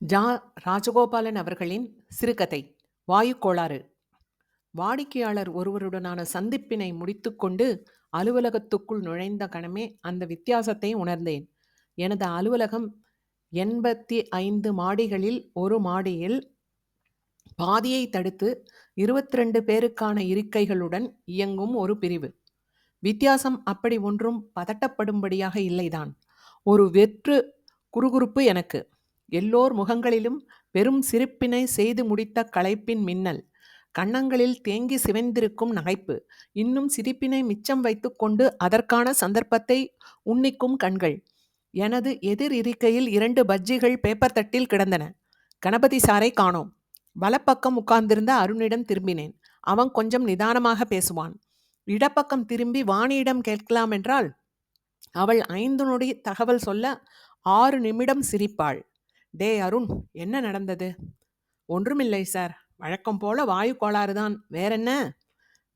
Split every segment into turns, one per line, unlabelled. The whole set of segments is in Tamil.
ஜா. ராஜகோபாலன் அவர்களின் சிறுகதை வாயு கோளாறு வாடிக்கையாளர் ஒருவருடனான சந்திப்பினை முடித்துக்கொண்டு அலுவலகத்துக்குள் நுழைந்த கணமே அந்த வித்தியாசத்தை உணர்ந்தேன். எனது அலுவலகம் எண்பத்தி ஐந்து மாடிகளில் ஒரு மாடியில் பாதியை தடுத்து இருபத்திரண்டு பேருக்கான இருக்கைகளுடன் இயங்கும் ஒரு பிரிவு. வித்தியாசம் அப்படி ஒன்றும் பதட்டப்படும்படியாக இல்லைதான். ஒரு வெற்று குறுகுறுப்பு எனக்கு. எல்லோர் முகங்களிலும் பெரும் சிரிப்பினை செய்து முடித்த களைப்பின் மின்னல். கன்னங்களில் தேங்கி சிவந்திருக்கும் நகைப்பு. இன்னும் சிரிப்பினை மிச்சம் வைத்துக்கொண்டு அதற்கான சந்தர்ப்பத்தை உன்னிக்கும் கண்கள். எனது எதிர் இருக்கையில் இரண்டு பஜ்ஜிகள் பேப்பர் தட்டில் கிடந்தன. கணபதி சாரை காணோம். வலப்பக்கம் உட்கார்ந்திருந்த அருணிடம் திரும்பினேன். அவன் கொஞ்சம் நிதானமாக பேசுவான். இடப்பக்கம் திரும்பி வாணியிடம் கேட்கலாம் என்றால் அவள் ஐந்து நொடி தகவல் சொல்ல ஆறு நிமிடம் சிரிப்பாள். டே அருண் என்ன நடந்தது? ஒன்றுமில்லை சார். வழக்கம் போல வாயு கோளாறு தான். வேறென்ன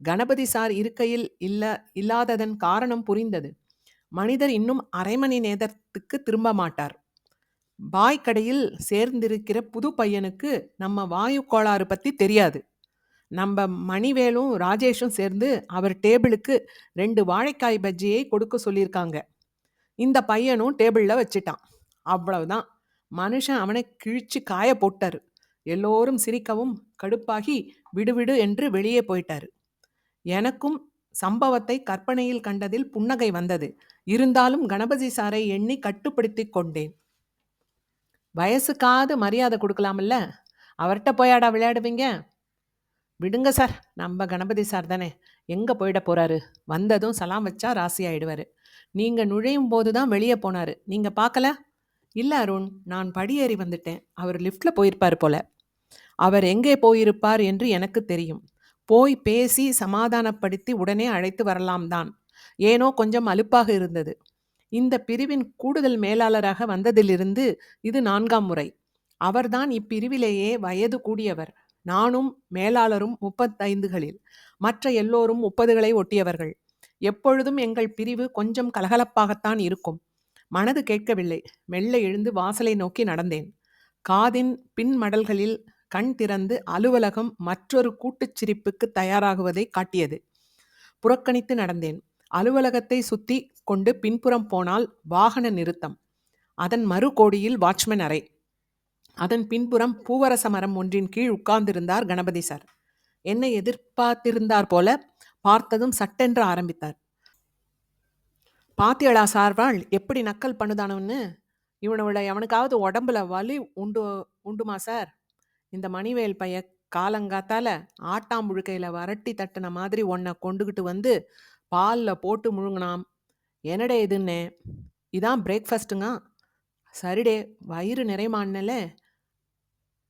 கணபதி சார் இருக்கையில் இல்ல இல்லாததன் காரணம் புரிந்தது. மனிதர் இன்னும் அரை மணி நேரத்துக்கு திரும்ப மாட்டார். பாய் கடையில் சேர்ந்திருக்கிற புது பையனுக்கு நம்ம வாயு கோளாறு பற்றி தெரியாது. நம்ம மணிவேலும் ராஜேஷும் சேர்ந்து அவர் டேபிளுக்கு ரெண்டு வாழைக்காய் பஜ்ஜியை கொடுக்க சொல்லியிருக்காங்க. இந்த பையனும் டேபிளில் வச்சிட்டான். அவ்வளவுதான். மனுஷன் அவனை கிழிச்சு காய போட்டாரு. எல்லோரும் சிரிக்கவும் கடுப்பாகி விடுவிடு என்று வெளியே போயிட்டாரு. எனக்கும் சம்பவத்தை கற்பனையில் கண்டதில் புன்னகை வந்தது. இருந்தாலும் கணபதி சாரை எண்ணி கட்டுப்படுத்தி கொண்டேன். வயசுக்காவது மரியாதை கொடுக்கலாம்ல அவர்கிட்ட போயாடா விளையாடுவீங்க? விடுங்க சார் நம்ம கணபதி சார் தானே. எங்கே போயிட போகிறாரு வந்ததும் சலாம் வச்சா ராசி ஆயிடுவார் நீங்கள் நுழையும் போது தான் வெளியே போனார். நீங்கள் பார்க்கல? இல்லை அருண் நான் படியேறி வந்துட்டேன். அவர் லிஃப்டில் போயிருப்பார் போல. அவர் எங்கே போயிருப்பார் என்று எனக்கு தெரியும். போய் பேசி சமாதானப்படுத்தி உடனே அழைத்து வரலாம் தான். ஏனோ கொஞ்சம் அலுப்பாக இருந்தது. இந்த பிரிவின் கூடுதல் மேலாளராக வந்ததிலிருந்து இது நான்காம் முறை. அவர்தான் இப்பிரிவிலேயே வயது கூடியவர். நானும் மேலாளரும் முப்பத்தைந்துகளில். மற்ற எல்லோரும் முப்பதுகளை ஒட்டியவர்கள். எப்பொழுதும் எங்கள் பிரிவு கொஞ்சம் கலகலப்பாகத்தான் இருக்கும். மனது கேட்கவில்லை. மெல்ல எழுந்து வாசலை நோக்கி நடந்தேன். காதின் பின்மடல்களில் கண் திறந்து அலுவலகம் மற்றொரு கூட்டுச் சிரிப்புக்கு தயாராகுவதை காட்டியது. புறக்கணித்து நடந்தேன். அலுவலகத்தை சுத்தி கொண்டு பின்புறம் போனால் வாகன நிறுத்தம். அதன் மறு கோடியில் வாட்ச்மேன் அறை. அதன் பின்புறம் பூவரச மரம் ஒன்றின் கீழ் உட்கார்ந்திருந்தார் கணபதி சார். என்னை எதிர்பார்த்திருந்தார் போல பார்த்ததும் சட்டென்று ஆரம்பித்தார். பாத்தியளா சார்வாள் எப்படி நக்கல் பண்ணுதானுன்னு இவனோட எவனுக்காவது உடம்புல வலி உண்டு உண்டுமா சார்? இந்த மணிவேல் பைய காலங்காத்தால ஆட்டாம்புழுக்கையில் வரட்டி தட்டின மாதிரி உன்னை கொண்டுகிட்டு வந்து பாலில் போட்டு முழுங்கினாம். என்னடே இதுன்னே? இதான் பிரேக்ஃபாஸ்ட்டுங்க. சரிடே வயிறு நிறைமானல.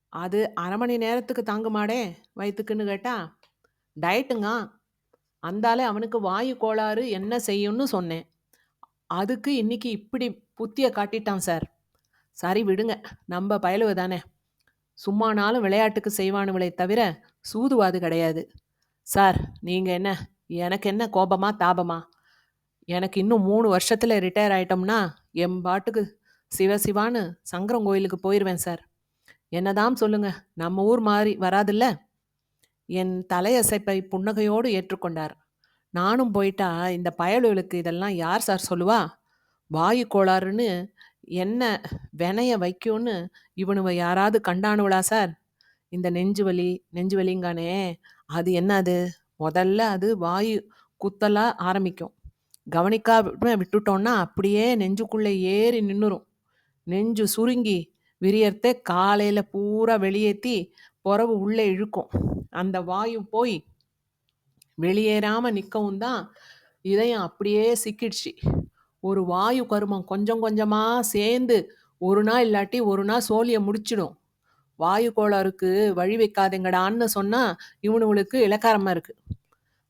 அது அரை மணி நேரத்துக்கு தாங்குமாடே வயிற்றுக்குன்னு கேட்டா? டயட்டுங்க. அந்தாலே அவனுக்கு வாயு கோளாறு என்ன செய்யும்னு சொன்னேன். அதுக்கு இன்னைக்கு இப்படி புத்திய காட்டிட்டான் சார். சரி விடுங்க நம்ம பயலுவ தானே. சும்மானாலும் விளையாட்டுக்கு செய்வானுவளை தவிர சூதுவாது கிடையாது. சார் நீங்கள் என்ன? எனக்கு என்ன கோபமா தாபமா? எனக்கு இன்னும் மூணு வருஷத்தில் ரிட்டையர் ஆயிட்டோம்னா என் பாட்டுக்கு சிவசிவான்னு சங்கரம் கோயிலுக்கு போயிடுவேன் சார். என்னதான் சொல்லுங்க நம்ம ஊர் மாதிரி வராதில்ல? என் தலையசைப்பை புன்னகையோடு ஏற்றுக்கொண்டார். நானும் போயிட்டா இந்த பயலுகளுக்கு இதெல்லாம் யார் சார் சொல்லுவா? வாயு கோளாறுன்னு என்ன வினைய வைக்கும்னு இவனுவ யாராவது கண்டானுவளா சார்? இந்த நெஞ்சு வலி நெஞ்சு வலிங்கானே அது என்ன அது முதல்ல அது வாயு குத்தலாக ஆரம்பிக்கும். கவனிக்கா விட்டுட்டோம்னா அப்படியே நெஞ்சுக்குள்ளே ஏறி நின்றுரும் நெஞ்சு சுருங்கி விரியர்த்த காலையில் பூரா வெளியேற்றி புறவு உள்ளே இழுக்கும். அந்த வாயு போய் வெளியேறாம நிற்கவும் தான் இதயம் அப்படியே சிக்கிடுச்சு. ஒரு வாயு கருமம் கொஞ்சம் கொஞ்சமாக சேர்ந்து ஒரு நாள் இல்லாட்டி ஒரு நாள் சோழியை முடிச்சிடும். வாயு கோளாறுக்கு வழி வைக்காதீங்கடான்னு சொன்னால் இவனுங்களுக்கு இலக்காரமாக இருக்குது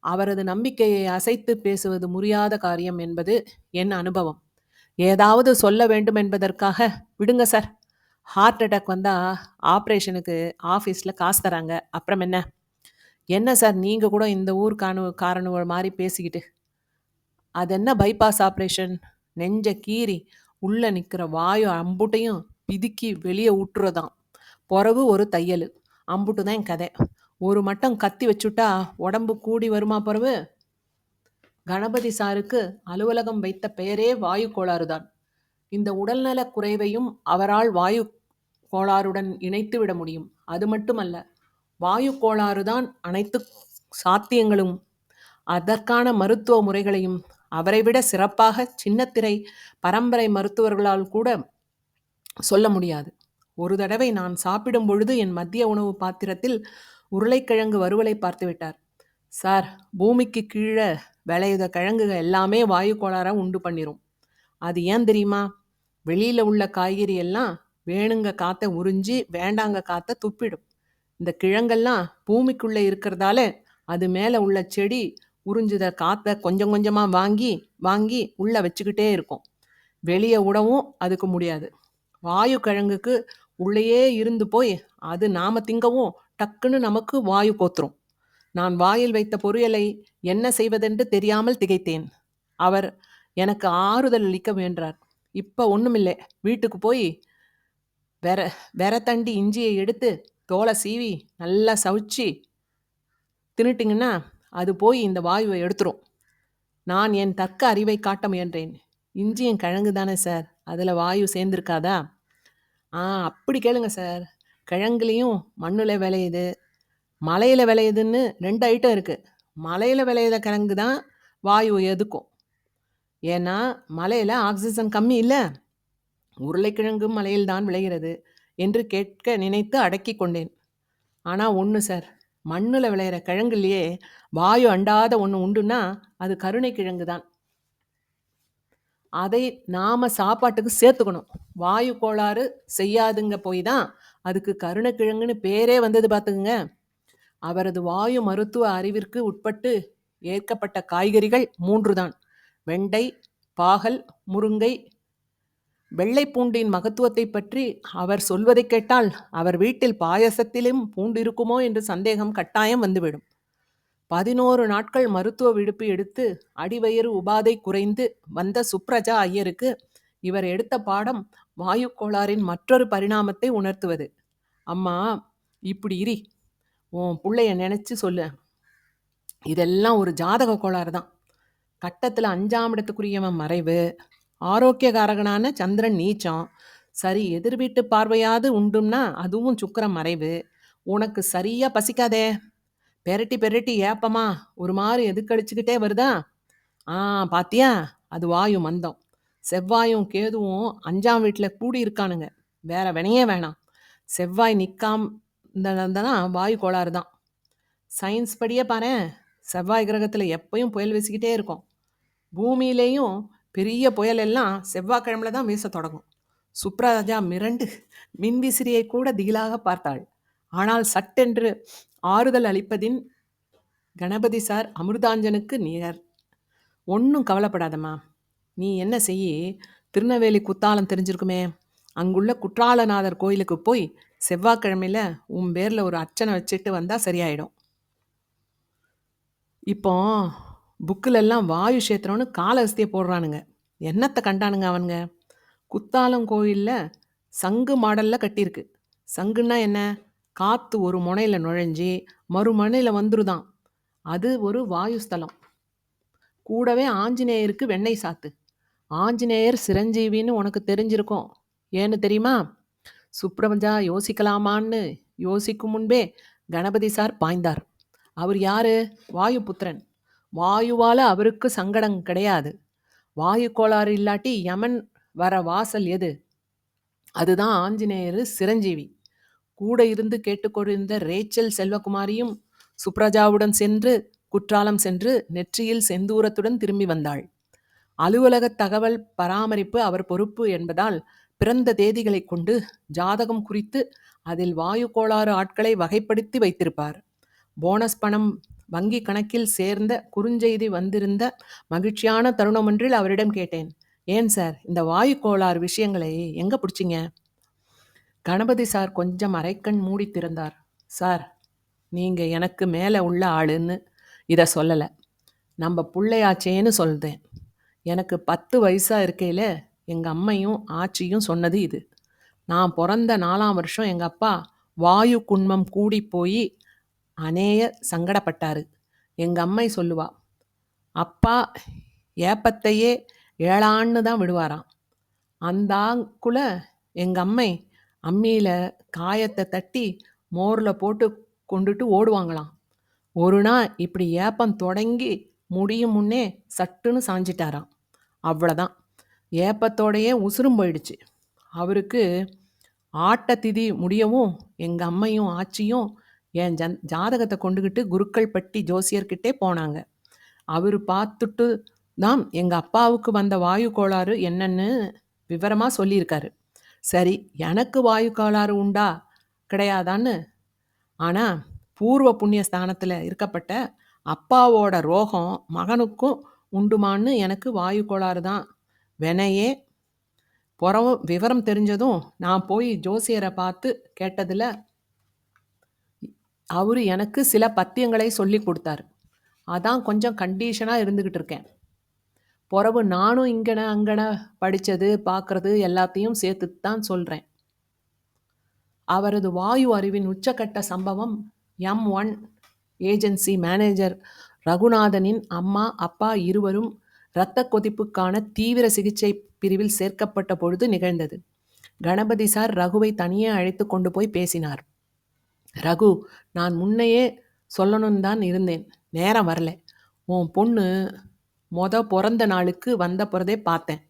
அவரது நம்பிக்கையை அசைத்து பேசுவது முடியாத காரியம் என்பது என் அனுபவம். ஏதாவது சொல்ல வேண்டும் என்பதற்காக விடுங்க சார். ஹார்ட் அட்டாக் வந்தால் ஆப்ரேஷனுக்கு ஆஃபீஸில் காசு தராங்க. அப்புறம் என்ன? என்ன சார் நீங்கள் கூட இந்த ஊர் காணு காரணம் மாதிரி பேசிக்கிட்டு? அது என்ன பைபாஸ் ஆப்ரேஷன் நெஞ்ச கீறி உள்ளே நிற்கிற வாயு அம்புட்டையும் பிதுக்கி வெளியே விட்டுறதாம் பிறகு ஒரு தையல். அம்புட்டு தான் என் கதை. ஒரு மட்டம் கத்தி வச்சுட்டா உடம்பு கூடி வருமா பிறகு கணபதி சாருக்கு அலுவலகம் வைத்த பெயரே வாயு கோளாறுதான் இந்த உடல்நலக் குறைவையும் அவரால் வாயு கோளாறுடன் இணைத்து விட முடியும். அது மட்டுமல்ல வாயு கோளாறுதான் அனைத்து சாத்தியங்களும். அதற்கான மருத்துவ முறைகளையும் அவரை விட சிறப்பாக சின்னத்திரை பரம்பரை மருத்துவர்களால் கூட சொல்ல முடியாது. ஒரு தடவை நான் சாப்பிடும் பொழுது என் மத்திய உணவு பாத்திரத்தில் உருளைக்கிழங்கு வறுவலை பார்த்து விட்டார். சார் பூமிக்கு கீழே விளையுத கிழங்குக எல்லாமே வாயு கோளாராக உண்டு பண்ணிரும். அது ஏன் தெரியுமா? வெளியில் உள்ள காய்கறி எல்லாம் வேணுங்க காத்த உறிஞ்சி வேண்டாங்க காத்த துப்பிடும். இந்த கிழங்கெல்லாம் பூமிக்குள்ளே இருக்கிறதால அது மேலே உள்ள செடி உறிஞ்சுத காற்றை கொஞ்சம் கொஞ்சமாக வாங்கி வாங்கி உள்ளே வச்சுக்கிட்டே இருக்கும். வெளியே விடவும் அதுக்கு முடியாது. வாயு கிழங்குக்கு உள்ளேயே இருந்து போய் அது நாம் திங்கவும் டக்குன்னு நமக்கு வாயு கோத்துரும். நான் வாயில் வைத்த பொரியலை என்ன செய்வதென்று தெரியாமல் திகைத்தேன். அவர் எனக்கு ஆறுதல் அளிக்க வேண்டார் இப்போ ஒன்றுமில்லை வீட்டுக்கு போய் வெற வெற தண்டி இஞ்சியை எடுத்து தோலை சீவி நல்லா சவுச்சி தின்னுட்டிங்கன்னா அது போய் இந்த வாயுவை எடுத்துரும். நான் என் தக்க அறிவை காட்ட முயன்றேன். இஞ்சியும் கிழங்கு தானே சார். அதில் வாயு சேர்ந்துருக்காதா? ஆ அப்படி கேளுங்க சார். கிழங்குலேயும் மண்ணில் விளையுது. மலையில் விளையுதுன்னு ரெண்டு ஐட்டம் இருக்குது மலையில் விளையிற கிழங்கு தான் வாயு எதுக்கும். ஏன்னா மலையில் ஆக்சிஜன் கம்மி இல்லை. உருளைக்கிழங்கும் மலையில் தான் விளைகிறது. என்று கேட்க நினைத்து அடக்கி கொண்டேன். ஆனால் ஒன்று சார் மண்ணில் விளையிற கிழங்குலையே வாயு அண்டாத ஒன்று உண்டுன்னா அது கருணை கிழங்கு தான். அதை நாம் சாப்பாட்டுக்கு சேர்த்துக்கணும். வாயு கோளாறு செய்யாதுங்க போய் தான் அதுக்கு கருணைக்கிழங்குன்னு பேரே வந்தது பார்த்துக்குங்க. அவரது வாயு மருத்துவ அறிவிற்கு உட்பட்டு ஏற்கப்பட்ட காய்கறிகள் மூன்று தான். வெண்டை பாகல் முருங்கை வெள்ளை பூண்டின் மகத்துவத்தை பற்றி அவர் சொல்வதை கேட்டால் அவர் வீட்டில் பாயசத்திலும் பூண்டு இருக்குமோ என்று சந்தேகம் கட்டாயம் வந்துவிடும். பதினோரு நாட்கள் மருத்துவ விடுப்பு எடுத்து அடிவயிறு உபாதை குறைந்து வந்த சுப்ரஜா ஐயருக்கு இவர் எடுத்த பாடம் வாயு கோளாறின் மற்றொரு பரிணாமத்தை உணர்த்துவது. அம்மா இப்படி இரி. உன் பிள்ளைய நினச்சி சொல்லு. இதெல்லாம் ஒரு ஜாதக கோளாறு தான். கட்டத்தில் அஞ்சாம் இடத்துக்குரியவன் மறைவு. ஆரோக்கியகாரகனான சந்திரன் நீச்சம். சரி எதிர் வீட்டு பார்வையாவது உண்டும்னா அதுவும் சுக்கரம் மறைவு. உனக்கு சரியா பசிக்காதே. பெரட்டி பெரட்டி ஏப்பமா ஒரு மாதிரி எதுக்கடிச்சுக்கிட்டே வருதா? ஆ பாத்தியா? அது வாயு மந்தம். செவ்வாயும் கேதுவும் அஞ்சாம் வீட்டில் கூடி இருக்கானுங்க வேற வினையே வேணாம். செவ்வாய் நிற்காம இருந்தனா வாயு கோளாறு தான். சயின்ஸ் படியே பாரு செவ்வாய் கிரகத்தில் எப்பயும் புயல் வீசிக்கிட்டே இருக்கும். பூமியிலேயும் பெரிய புயல் எல்லாம் செவ்வாய்க்கிழமையில தான் வீச தொடங்கும். சுப்ராஜா மிரண்டு மின்விசிறியை கூட திகிலாக பார்த்தாள். ஆனால் சட்டென்று ஆறுதல் அளிப்பதின் கணபதி சார் அமிர்தாஞ்சனுக்கு நிகர். ஒன்றும் கவலைப்படாதம்மா. நீ என்ன செய்ய? திருநெல்வேலி குத்தாலம் தெரிஞ்சிருக்குமே. அங்குள்ள குற்றாலநாதர் கோயிலுக்கு போய் செவ்வாய்க்கிழமையில் உன் பேரில் ஒரு அர்ச்சனை வச்சுட்டு வந்தால் சரியாயிடும். இப்போ புக்கிலெல்லாம் வாயு சேத்திரம்னு காலஹஸ்தியை போடுறானுங்க. என்னத்தை கண்டானுங்க அவனுங்க? குத்தாலம் கோயிலில் சங்கு மாடலில் கட்டியிருக்கு. சங்குன்னா என்ன? காற்று ஒரு முனையில் நுழைஞ்சி மறுமுனையில் வந்துருதான். அது ஒரு வாயு ஸ்தலம். கூடவே ஆஞ்சநேயருக்கு வெண்ணெய் சாத்து. ஆஞ்சநேயர் சிரஞ்சீவின்னு உனக்கு தெரிஞ்சிருக்கும். ஏன்னு தெரியுமா? சுப்ரமஜா யோசிக்கலாமான்னு யோசிக்கும் முன்பே கணபதி சார் பாய்ந்தார். அவர் யாரு? வாயு புத்திரன் வாயுவால் அவருக்கு சங்கடம் கிடையாது. வாயு கோளாறு இல்லாட்டி யமன் வர வாசல் எது? அதுதான் ஆஞ்சநேயர் சிரஞ்சீவி. கூட இருந்து கேட்டுக்கொண்டிருந்த ரேச்சல் செல்வகுமாரியும் சுப்ரஜாவுடன் சென்று குற்றாலம் சென்று நெற்றியில் செந்தூரத்துடன் திரும்பி வந்தாள். அலுவலக தகவல் பராமரிப்பு அவர் பொறுப்பு என்பதால் பிறந்த தேதிகளை கொண்டு ஜாதகம் குறித்து அதில் வாயு கோளாறு ஆட்களை வகைப்படுத்தி வைத்திருப்பார். போனஸ் பணம் வங்கி கணக்கில் சேர்ந்த குறுஞ்செய்தி வந்திருந்த மகிழ்ச்சியான தருணமொன்றில் அவரிடம் கேட்டேன். ஏன் சார்? இந்த வாயு கோளாறு விஷயங்களை எங்கே பிடிச்சிங்க? கணபதி சார் கொஞ்சம் அரைக்கண் மூடி திறந்தார். சார் நீங்கள் எனக்கு மேலே உள்ள ஆளுன்னு இதை சொல்லலை. நம்ம பிள்ளையாச்சேன்னு சொல்கிறேன் எனக்கு பத்து வயசாக இருக்கையில் எங்கள் அம்மையும் ஆச்சியும் சொன்னது இது. நான் பிறந்த நாலாம் வருஷம் எங்கள் அப்பா வாயு குண்மம் கூடி போய் அநேய சங்கடப்பட்டாரு. எங்கள் அம்மை சொல்லுவா அப்பா ஏப்பத்தையே ஏழான்னு தான் விடுவாராம். அந்தாக்குள்ள எங்கள் அம்மை அம்மியில் காயத்தை தட்டி மோரில் போட்டு கொண்டுட்டு ஓடுவாங்களாம். ஒரு நாள் இப்படி ஏப்பம் தொடங்கி முடியும் முன்னே சட்டுன்னு சாஞ்சிட்டாராம். அவ்வளோதான். ஏப்பத்தோடையே உசுரும் போயிடுச்சு. அவருக்கு ஆட்ட திதி முடியவும் எங்கள் அம்மையும் ஆச்சியும் என் ஜன் ஜாதகத்தை கொண்டுக்கிட்டு குருக்கள் பட்டி ஜோசியர்கிட்டே போனாங்க. அவர் பார்த்துட்டு தான் எங்கள் அப்பாவுக்கு வந்த வாயு கோளாறு என்னன்னு விவரமாக சொல்லியிருக்காரு. சரி எனக்கு வாயு கோளாறு உண்டா? கிடையாதான்னு? ஆனால் பூர்வ புண்ணிய ஸ்தானத்தில் இருக்கப்பட்ட அப்பாவோட ரோகம் மகனுக்கும் உண்டுமான்னு எனக்கு வாயு கோளாறு தான். வினையே புறவு விவரம் தெரிஞ்சதும் நான் போய் ஜோசியரை பார்த்து கேட்டதில் அவர் எனக்கு சில பத்தியங்களை சொல்லி கொடுத்தாரு. அதான் கொஞ்சம் கண்டிஷனாக இருந்துக்கிட்டு இருக்கேன். பிறவு நானும் இங்கன அங்கன படித்தது பார்க்குறது எல்லாத்தையும் சேர்த்து தான் சொல்கிறேன் அவரது வாயு அறிவின் உச்சக்கட்ட சம்பவம் எம் ஒன் ஏஜென்சி மேனேஜர் ரகுநாதனின் அம்மா அப்பா இருவரும் இரத்த கொதிப்புக்கான தீவிர சிகிச்சை பிரிவில் சேர்க்கப்பட்ட பொழுது நிகழ்ந்தது. கணபதி சார் ரகுவை தனியே அழைத்து கொண்டு போய் பேசினார். ரகு நான் முன்னையே சொல்லணும்னு தான் இருந்தேன். நேரம் வரல. உன் பொண்ணு மொத பிறந்த நாளுக்கு வந்த பிறதே பார்த்தேன்.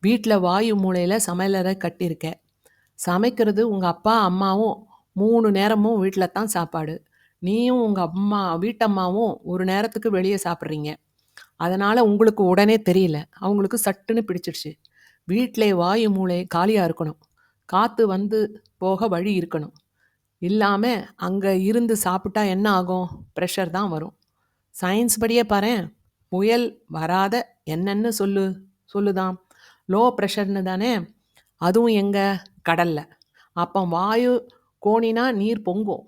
வீட்டில் வாயு மூலையில் சமையலறை கட்டியிருக்க. சமைக்கிறது உங்கள் அப்பா அம்மாவும் மூணு நேரமும் வீட்டில் தான் சாப்பாடு. நீயும் உங்கள் அம்மா வீட்டம்மாவும் ஒரு நேரத்துக்கு வெளியே சாப்பிட்றீங்க. அதனால் உங்களுக்கு உடனே தெரியல. அவங்களுக்கு சட்டுன்னு பிடிச்சிடுச்சு. வீட்டிலே வாயு மூளை காலியாக இருக்கணும். காற்று வந்து போக வழி இருக்கணும். இல்லாமல் அங்கே இருந்து சாப்பிட்டா என்ன ஆகும்? ப்ரெஷர் தான் வரும். சயின்ஸ் படியே பாரு புயல் வராத என்னென்னு சொல்லு. சொல்லுதான் லோ ப்ரெஷர்னு தானே? அதுவும் எங்கே? கடலில். அப்போ வாயு கோணினா நீர் பொங்கும்.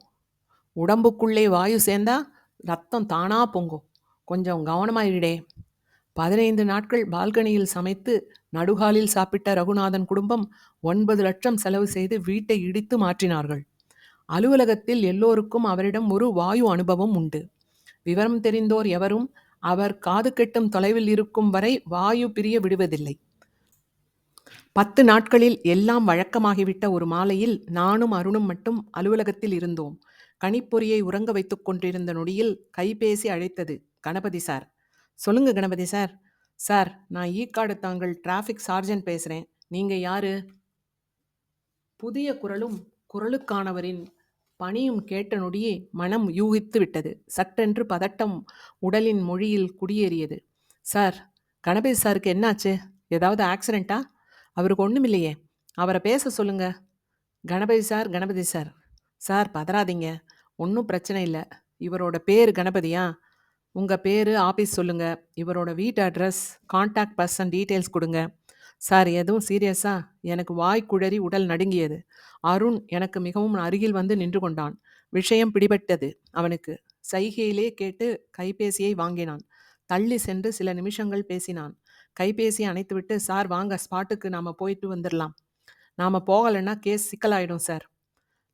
உடம்புக்குள்ளே வாயு சேர்ந்தா ரத்தம் தானாக பொங்கும். கொஞ்சம் கவனமாயிடே பதினைந்து நாட்கள் பால்கனியில் சமைத்து நடுகாலில் சாப்பிட்ட ரகுநாதன் குடும்பம் ஒன்பது லட்சம் செலவு செய்து வீட்டை இடித்து மாற்றினார்கள். அலுவலகத்தில் எல்லோருக்கும் அவரிடம் ஒரு வாயு அனுபவம் உண்டு. விவரம் தெரிந்தோர் எவரும் அவர் காது கெட்டும் தொலைவில் இருக்கும் வரை வாயு பிரிய விடுவதில்லை. பத்து நாட்களில் எல்லாம் வழக்கமாகிவிட்ட ஒரு மாலையில் நானும் அருணும் மட்டும் அலுவலகத்தில் இருந்தோம். கணிப்பொறியை உறங்க வைத்துக் கொண்டிருந்த நொடியில் கைபேசி அழைத்தது கணபதி சார். சொல்லுங்க கணபதி சார். சார் நான் e ஈக்காடு தாங்கள் டிராஃபிக் சார்ஜன் பேசுகிறேன் நீங்கள் யாரு? புதிய குரலும் குரலுக்கானவரின் பணியும் கேட்ட நொடியே மனம் யூகித்து விட்டது. சட்டென்று பதட்டம் உடலின் மொழியில் குடியேறியது. சார் கணபதி சாருக்கு என்னாச்சு? ஏதாவது ஆக்சிடெண்ட்டா அவருக்கு ஒன்றும் இல்லையே அவரை பேச சொல்லுங்க. Ganapathi sir Ganapathi sir. Sir பதறாதீங்க. ஒன்றும் பிரச்சனை இல்லை. இவரோட பேர் கணபதியா? உங்கள் பேர் ஆஃபீஸ் சொல்லுங்கள் இவரோட வீட்டு அட்ரஸ் காண்டாக்ட் பர்சன் டீட்டெயில்ஸ் கொடுங்க. சார் எதுவும் சீரியஸா? எனக்கு வாய் குழறி உடல் நடுங்கியது. அருண் எனக்கு மிகவும் அருகில் வந்து நின்று கொண்டான். விஷயம் பிடிபட்டது அவனுக்கு. சைகையிலே கேட்டு கைபேசியை வாங்கினான். தள்ளி சென்று சில நிமிஷங்கள் பேசினான். கைபேசியை அணைத்துவிட்டு சார் வாங்க ஸ்பாட்டுக்கு நாம் போயிட்டு வந்துடலாம் நாம் போகலைன்னா கேஸ் சிக்கலாயிடும் சார்.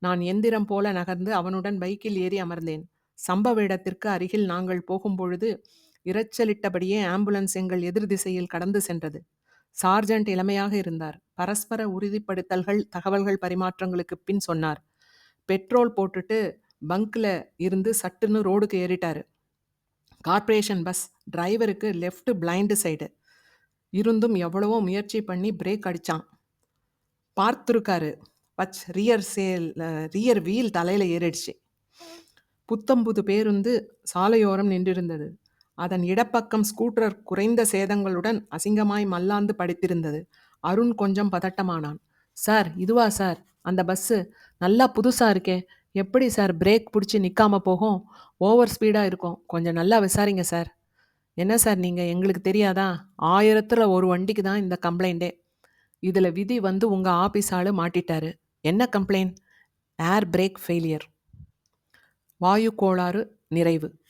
நான் எந்திரம் போல நகர்ந்து அவனுடன் பைக்கில் ஏறி அமர்ந்தேன். சம்பவ இடத்திற்கு அருகில் நாங்கள் போகும்பொழுது இரைச்சலிட்டபடியே ஆம்புலன்ஸ் எங்கள் எதிர் திசையில் கடந்து சென்றது. சார்ஜென்ட் இளமையாக இருந்தார். பரஸ்பர உறுதிப்படுத்தல்கள் தகவல்கள் பரிமாற்றங்களுக்கு பின் சொன்னார். பெட்ரோல் போட்டுட்டு பங்க்ல இருந்து சட்டுன்னு ரோடுக்கு ஏறிட்டார். கார்ப்பரேஷன் பஸ் டிரைவருக்கு லெஃப்ட் பிளைண்டு சைடு. இருந்தும் எவ்வளவோ முயற்சி பண்ணி பிரேக் அடித்தான் பார்த்துருக்காரு. பச் ரியர் சேல் ரியர் வீல் தலையில் ஏறிடுச்சு. புத்தம்புது பேருந்து சாலையோரம் நின்றிருந்தது. அதன் இடப்பக்கம் ஸ்கூட்டர் குறைந்த சேதங்களுடன் அசிங்கமாய் மல்லாந்து படித்திருந்தது. அருண் கொஞ்சம் பதட்டமானான். சார் இதுவா சார்? அந்த பஸ்ஸு நல்லா புதுசாக இருக்கே. எப்படி சார் பிரேக் பிடிச்சி நிற்காம போகும்? ஓவர் ஸ்பீடாக இருக்கும். கொஞ்சம் நல்லா விசாரிங்க சார். என்ன சார் நீங்கள் எங்களுக்கு தெரியாதா? ஆயிரத்தில் ஒரு வண்டிக்கு தான் இந்த கம்ப்ளைண்ட்டே இதில் விதி வந்து உங்கள் ஆஃபீஸ் ஆள் மாட்டிட்டாரு. என்ன கம்ப்ளைண்ட்? Air brake failure. வாயு கோளாறு நிறைவு.